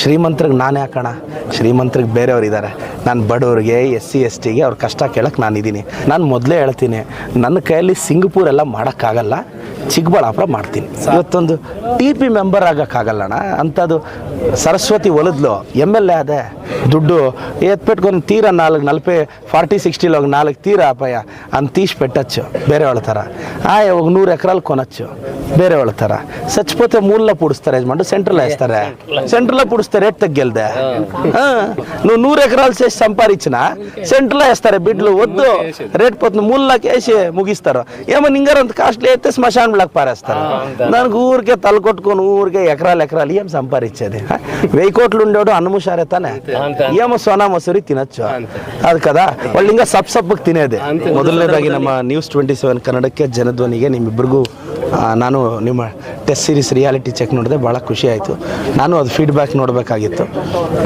ಶ್ರೀಮಂತ್ರಿಗೆ ನಾನೇ ಹಾಕೋಣ ಶ್ರೀಮಂತ್ರಿಗೆ ಬೇರೆಯವ್ರು ಇದ್ದಾರೆ. ನಾನು ಬಡವ್ರಿಗೆ ಎಸ್ ಸಿ ಎಸ್ ಟಿಗೆ ಅವ್ರ ಕಷ್ಟ ಕೇಳಕ್ಕೆ ನಾನಿದ್ದೀನಿ. ನಾನು ಮೊದಲೇ ಹೇಳ್ತೀನಿ ನನ್ನ ಕೈಯಲ್ಲಿ ಸಿಂಗಪೂರ್ ಎಲ್ಲ ಮಾಡೋಕ್ಕಾಗಲ್ಲ. ಚಿಕ್ಕಬಳ್ಳಾಪುರ ಮಾಡ್ತೀನಿ. ಇವತ್ತೊಂದು ಟಿ ಪಿ ಮೆಂಬರ್ ಆಗೋಕ್ಕಾಗಲ್ಲಣ್ಣ. ಅಂಥದ್ದು ಸರಸ್ವತಿ ಒಲಿದ್ಲು ಎಂ ಎಲ್ ಎ ಅದೇ. ದುಡ್ಡು ಎತ್ಬಿಟ್ಕೊಂಡು ತೀರ ನಾಲ್ಕು ನಲ್ಪೆ ಫಾರ್ಟಿ ಸಿಕ್ಸ್ಟಿಲಿ ಹೋಗಿ ನಾಲ್ಕು ತೀರ ಅಪಾಯ ಅಂತ ತೀಸ್ ಪೆಟ್ಟచ్చు ಬೇರೆ ಥರ ಆಯ ಹೋಗಿ ನೂರು ಎಕರಾಲ್ ಕೊನಚ್ಚು ಬೇರೆ ಥರ ಸಚ್ಪೋತೆ ಮೂಲ ಪೂಡಿಸ್ತಾರೆ ಇದು ಸೆಂಟ್ರಲ್ ಹಾಯಿಸ್ತಾರೆ ಸೆಂಟ್ರಲ್ ಪೂಡಿಸ್ತಾರೆ ರೇಟ್ ತಗ್ಗೆಲ್ದೆ ಹಾಂ నువ్వు నూరు ఎకరాలు చేసి సంపాదించిన సెంటర్లో వేస్తారు బిడ్లు వద్దు రేట్ పోతుంది మూలలోకి వేసి ముగిస్తారు. ఏమో నింగారు అంత కాస్ట్లీ అయితే శ్మశానంలోకి పారేస్తారు. దానికి ఊరికే తలకొట్టుకొని ఊరికే ఎకరాలు ఎకరాలు ఏం సంపాదించేది? వెయ్యి కోట్లు ఉండేవాడు అన్నముషారే తానే. ఏమో సోనా మసూరి తినొచ్చు ಅದು కదా వాళ్ళు ఇంకా ಸಬ್ ಸಬ್ಬಕ್ಕೆ ತಿನ್ನೋದೆ ಮೊದಲನೇದಾಗಿ ನಮ್ಮ ನ್ಯೂಸ್ ಟ್ವೆಂಟಿ ಸೆವೆನ್ ಕನ್ನಡಕ್ಕೆ ಜನಧ್ವನಿಗೆ ನಿಮ್ಮಿಬ್ಬರಿಗೂ ಆ, ನಾನು ನಿಮ್ಮ ಟೆಸ್ಟ್ ಸೀರೀಸ್ ರಿಯಾಲಿಟಿ ಚೆಕ್ ನೋಡಿದೆ ಭಾಳ ಖುಷಿ ಆಯಿತು ನಾನು ಅದು ಫೀಡ್ಬ್ಯಾಕ್ ನೋಡಬೇಕಾಗಿತ್ತು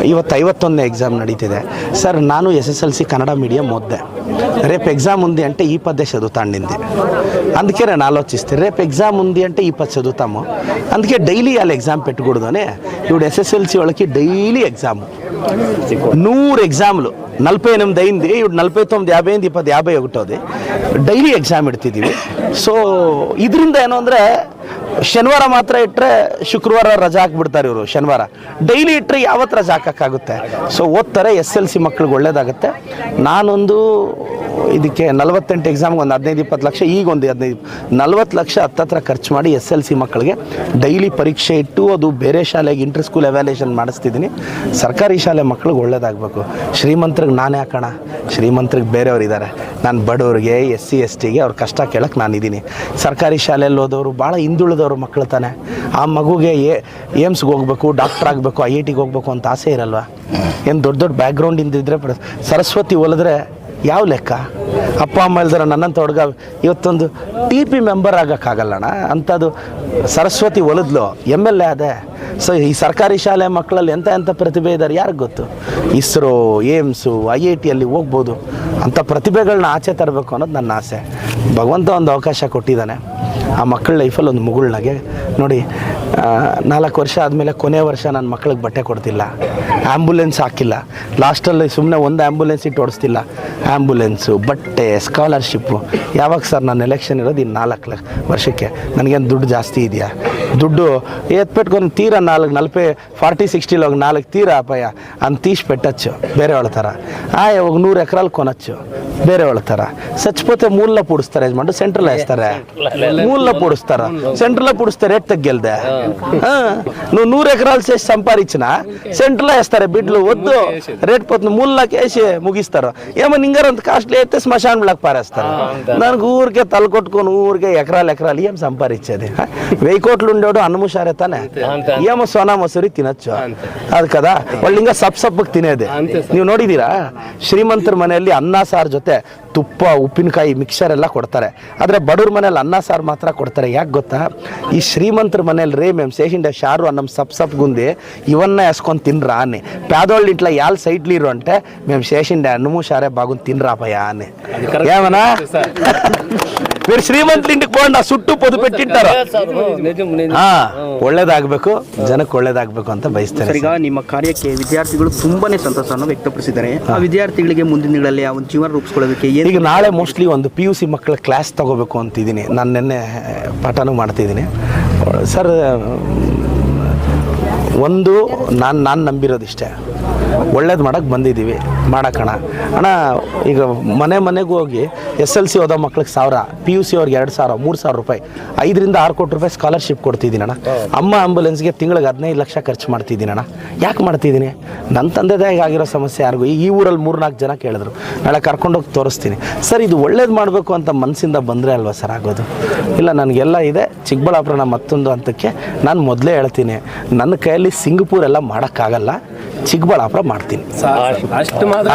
ಇವತ್ತು ಐವತ್ತೊಂದನೇ ಎಕ್ಸಾಮ್ ನಡೀತಿದೆ ಸರ್ ನಾನು S S L C Kannada medium ఓద్దే రేపు ఎగ్జామ్ ఉంది అంటే ఈ పద్దే చదువుతాండింది అందుకే నేను ఆలోచిస్తే రేపు ఎగ్జామ్ ఉంది అంటే ఈ పది చదువుతాము అందుకే డైలీ వాళ్ళు ఎగ్జామ్ పెట్టకూడదు అని ఇప్పుడు ఎస్ఎస్ఎల్సి వాళ్ళకి డైలీ ఎగ్జామ్ నూరు ఎగ్జామ్లు నలభై ఎనిమిది అయింది ఇప్పుడు నలభై తొమ్మిది యాభై అయింది ఇప్పుడు యాభై ఒకటోది ಡೈಲಿ ಎಕ್ಸಾಮ್ ಇಡ್ತಿದ್ದೀವಿ ಸೊ ಇದರಿಂದ ಏನು ಅಂದರೆ, ಶನಿವಾರ ಮಾತ್ರ ಇಟ್ಟರೆ ಶುಕ್ರವಾರ ರಜಾ ಹಾಕ್ಬಿಡ್ತಾರೆ ಇವರು, ಶನಿವಾರ. ಡೈಲಿ ಇಟ್ಟರೆ ಯಾವತ್ತು ರಜಾ ಹಾಕೋಕ್ಕಾಗುತ್ತೆ? ಸೊ ಓದ್ತಾರೆ, ಎಸ್ ಎಲ್ ಸಿ ಮಕ್ಳಿಗೆ ಒಳ್ಳೇದಾಗುತ್ತೆ. ನಾನೊಂದು ಇದಕ್ಕೆ ನಲವತ್ತೆಂಟು ಎಕ್ಸಾಮ್ಗೆ ಒಂದು ಹದಿನೈದು, ಇಪ್ಪತ್ತು ಲಕ್ಷ, ಈಗ ಒಂದು ಹದಿನೈದು, ನಲ್ವತ್ತು ಲಕ್ಷ ಹತ್ತತ್ರ ಖರ್ಚು ಮಾಡಿ ಎಸ್ ಎಲ್ ಸಿ ಮಕ್ಕಳಿಗೆ ಡೈಲಿ ಪರೀಕ್ಷೆ ಇಟ್ಟು ಅದು ಬೇರೆ ಶಾಲೆಗೆ ಇಂಟರ್ ಸ್ಕೂಲ್ ಎವ್ಯಾಲ್ಯೂಷನ್ ಮಾಡಿಸ್ತಿದ್ದೀನಿ. ಸರ್ಕಾರಿ ಶಾಲೆ ಮಕ್ಳಿಗೆ ಒಳ್ಳೇದಾಗಬೇಕು. ಶ್ರೀಮಂತ್ರಿಗೆ ನಾನೇ ಹಾಕೋಣ. ಶ್ರೀಮಂತ್ರಿಗೆ ಬೇರೆಯವ್ರು ಇದ್ದಾರೆ. ನಾನು ಬಡವ್ರಿಗೆ ಎಸ್ ಸಿ ಎಸ್ ಟಿಗೆ ಅವ್ರ ಕಷ್ಟ ಕೇಳಕ್ಕೆ ನಾನಿದ್ದೀನಿ ಸರ್ಕಾರಿ ಶಾಲೆಯಲ್ಲಿ ಓದೋರು ಭಾಳ ಹಿಂದುಳಿದವರು ಮಕ್ಕಳು ತಾನೆ. ಆ ಮಗುಗೆ ಏಮ್ಸ್ಗೆ ಹೋಗ್ಬೇಕು ಡಾಕ್ಟ್ರ್ ಆಗಬೇಕು ಐ ಐ ಟಿಗೆ ಹೋಗಬೇಕು ಅಂತ ಆಸೆ ಇರಲ್ವಾ? ಏನು ದೊಡ್ಡ ದೊಡ್ಡ ಬ್ಯಾಕ್ಗ್ರೌಂಡಿಂದ ಇದ್ದರೆ ಸರಸ್ವತಿ ಒಲಿದ್ರೆ ಯಾವ ಲೆಕ್ಕ? ಅಪ್ಪ, ಅಮ್ಮ ಇಲ್ದಿರ ನನ್ನಂಥ ಹುಡುಗ ಇವತ್ತೊಂದು ಟಿ ಪಿ ಮೆಂಬರ್ ಆಗೋಕ್ಕಾಗಲ್ಲಣ್ಣ? ಅಂಥದ್ದು ಸರಸ್ವತಿ ಒಲಿದ್ಲು, ಎಂ ಎಲ್ ಎ ಅದೇ ಸೊ ಈ ಸರ್ಕಾರಿ ಶಾಲೆ ಮಕ್ಕಳಲ್ಲಿ ಎಂಥ ಎಂಥ ಪ್ರತಿಭೆ ಇದ್ದಾರೆ ಯಾರಿಗೆ ಗೊತ್ತು? ಇಸ್ರೋ, ಏಮ್ಸು, ಐ ಐ ಟಿಯಲ್ಲಿ ಹೋಗ್ಬೋದು ಅಂಥ ಪ್ರತಿಭೆಗಳನ್ನ ಆಚೆ ತರಬೇಕು ಅನ್ನೋದು ನನ್ನ ಆಸೆ. ಭಗವಂತ ಒಂದು ಅವಕಾಶ ಕೊಟ್ಟಿದ್ದಾನೆ. ಆ ಮಕ್ಕಳ ಲೈಫಲ್ಲಿ ಒಂದು ಮುಗುಳ್ನಾಗೆ ನೋಡಿ ನಾಲ್ಕು ವರ್ಷ ಆದಮೇಲೆ ಕೊನೆ ವರ್ಷ ನನ್ನ ಮಕ್ಳಿಗೆ ಬಟ್ಟೆ ಕೊಡ್ತಿಲ್ಲ. ಆ್ಯಂಬುಲೆನ್ಸ್ ಹಾಕಿಲ್ಲ. ಲಾಸ್ಟಲ್ಲಿ ಸುಮ್ಮನೆ ಒಂದು ಆ್ಯಂಬುಲೆನ್ಸ್ ಇಟ್ಟು ಓಡಿಸ್ತಿಲ್ಲ. ಆ್ಯಂಬುಲೆನ್ಸು ಬಟ್ಟೆ ಸ್ಕಾಲರ್ಶಿಪ್ಪು ಯಾವಾಗ ಸರ್ ನಾನು ಎಲೆಕ್ಷನ್ ಇರೋದು ಇನ್ನು ನಾಲ್ಕು ಲಕ್ಷ ವರ್ಷಕ್ಕೆ. ನನಗೇನು ದುಡ್ಡು ಜಾಸ್ತಿ ಇದೆಯಾ? ದುಡ್ಡು ಎತ್ ಪೆಟ್ಕೊಂಡು ತೀರ ನಾಲ್ಕು ನಲ್ಪೆ ಫಾರ್ಟಿ ಸಿಕ್ಸ್ಟಿಲಿ ಹೋಗಿ ನಾಲ್ಕು తీరా ಅಪಾಯ ಅಂತ తీసి పెట్టచ్చు ಬೇರೆ వాళ్ళ ಥರ ಆಯ ఒక నూరు ఎకరాలు కొనొచ్చు ಬೇರೆ వాళ్ళ ಥರ చచ్చిపోతే మూల పూడుస్తారు యజమాను సెంటర్లో వేస్తారా? మూల పూడుస్తారా? సెంటర్లో పూడిస్తే రేట్ తగ్గెలదే? నువ్వు నూరు ఎకరాలు చేసి సంపాదించిన సెంటర్లో వేస్తారా బిడ్లు వద్దు. రేట్ పోతుంది మూలలోకి వేసి ముగిస్తారు. ఏమో నింగారు అంత కాస్ట్లీ అయితే శ్మశానంలోకి పారేస్తారు. దానికి ఊరికే తల కొట్టుకొని ఊరికే ఎకరాలు ఎకరాలు ఏం సంపాదించేది? వెయ్యి కోట్లు ఉండేవాడు అన్నముషారే ತಾನೆ ఏమో సోనా మసూరి తినొచ్చు ಅದು కదా వాళ్ళు ఇంకా ಸಬ್ ಸಬ್ಬಕ್ಕೆ ತಿನ್ನೋದೆ ನೀವು ನೋಡಿದ್ದೀರಾ ಶ್ರೀಮಂತರ ಮನೆಯಲ್ಲಿ ಅನ್ನ ಸಾರು ಜೊತೆ ತುಪ್ಪ ಉಪ್ಪಿನಕಾಯಿ ಮಿಕ್ಸರ್ ಎಲ್ಲ కొడతారు ಆದರೆ బడూర్ ಮನೇಲಿ ಅನ್ನ ಸಾರು ಮಾತ್ರ ಕೊಡ್ತಾರೆ ಯಾಕೆ ಗೊತ್ತಾ ఈ శ్రీమంతుల మనేలు రే మేము చేసిండే షారు అన్నం సప్ సప్గుంది ఇవన్నీ వేసుకొని తినరా అని పేదోళ్ళ ఇంట్లో యాల్ సైట్లు ఇరు అంటే మేము చేసిండే అన్నము షారే బాగుంది తినరా పయ్యా అని ఏమన్నా మీరు ಶ್ರೀಮಂತರ ఇంటికి పోండి ఆ చుట్టూ పొదు పెట్టింటారు ಹಾ ಒಳ್ಳೇದಾಗಬೇಕು ಜನಕ್ಕೆ ಒಳ್ಳೇದಾಗಬೇಕು ಅಂತ ಬಯಸ್ತೇನೆ ಸರ್ ಈಗ ನಿಮ್ಮ ಕಾರ್ಯಕ್ಕೆ ವಿದ್ಯಾರ್ಥಿಗಳು ತುಂಬಾನೇ ಸಂತಸವನ್ನು ವ್ಯಕ್ತಪಡಿಸಿದ್ದಾರೆ ಆ ವಿದ್ಯಾರ್ಥಿಗಳಿಗೆ ಮುಂದಿನ ದಿನಗಳಲ್ಲಿ ಆ ಒಂದು ಜೀವನ ರೂಪಿಸ್ಕೊಳ್ಳೋದಕ್ಕೆ ಏನು ಈಗ ನಾಳೆ ಮೋಸ್ಟ್ಲಿ ಒಂದು ಪಿ ಯು ಸಿ ಮಕ್ಕಳ ಕ್ಲಾಸ್ ತಗೋಬೇಕು ಅಂತಿದ್ದೀನಿ ನಾನು ನಿನ್ನೆ ಪಾಠನೂ ಮಾಡ್ತಿದ್ದೀನಿ ಸರ್ ಒಂದು ನಾನು ನಾನು ನಂಬಿರೋದಿಷ್ಟೇ ಒಳ್ಳೇದು ಮಾಡೋಕ್ಕೆ ಬಂದಿದ್ದೀವಿ. ಮಾಡೋಕ್ಕಣ. ಅಣ್ಣ, ಈಗ ಮನೆ ಮನೆಗೂ ಹೋಗಿ ಎಸ್ ಎಲ್ ಸಿ ಓದೋ ಮಕ್ಳಿಗೆ ಸಾವಿರ, ಪಿ ಯು ಸಿ ಅವ್ರಿಗೆ ಎರಡು ಸಾವಿರ, ಮೂರು ಸಾವಿರ ರೂಪಾಯಿ, ಐದರಿಂದ ಆರು ಕೋಟಿ ರೂಪಾಯಿ ಸ್ಕಾಲರ್ಶಿಪ್ ಕೊಡ್ತಿದ್ದೀನಿ ಅಣ್ಣ. ಅಮ್ಮ ಆಂಬುಲೆನ್ಸ್ಗೆ ತಿಂಗಳಿಗೆ ಹದಿನೈದು ಲಕ್ಷ ಖರ್ಚು ಮಾಡ್ತಿದ್ದೀನಿ ಅಣ್ಣ. ಯಾಕೆ ಮಾಡ್ತಿದ್ದೀನಿ? ನನ್ನ ತಂದೆದೇ ಆಗಿರೋ ಸಮಸ್ಯೆ ಯಾರಿಗೂ. ಈ ಊರಲ್ಲಿ ಮೂರ್ನಾಲ್ಕು ಜನ ಕೇಳಿದ್ರು. ನಾಳೆ ಕರ್ಕೊಂಡೋಗಿ ತೋರಿಸ್ತೀನಿ. ಸರ್, ಇದು ಒಳ್ಳೇದು ಮಾಡಬೇಕು ಅಂತ ಮನಸ್ಸಿಂದ ಬಂದರೆ ಅಲ್ವಾ ಸರ್ ಆಗೋದು? ಇಲ್ಲ, ನನಗೆಲ್ಲ ಇದೆ. ಚಿಕ್ಕಬಳ್ಳಾಪುರ ಚಿಕ್ಕಬಳ್ಳಾಪುರನ ಮತ್ತೊಂದು ಹಂತಕ್ಕೆ ನಾನು ಮೊದಲೇ ಹೇಳ್ತೀನಿ. ನನ್ನ ಕೈಯಲ್ಲಿ ಸಿಂಗಪೂರ್ ಎಲ್ಲ ಮಾಡೋಕ್ಕಾಗಲ್ಲ. ಚಿಕ್ಕಬಳ್ಳಾಪುರ ಮಾಡ್ತೀನಿ. ಅಷ್ಟು ಮಾತ್ರ.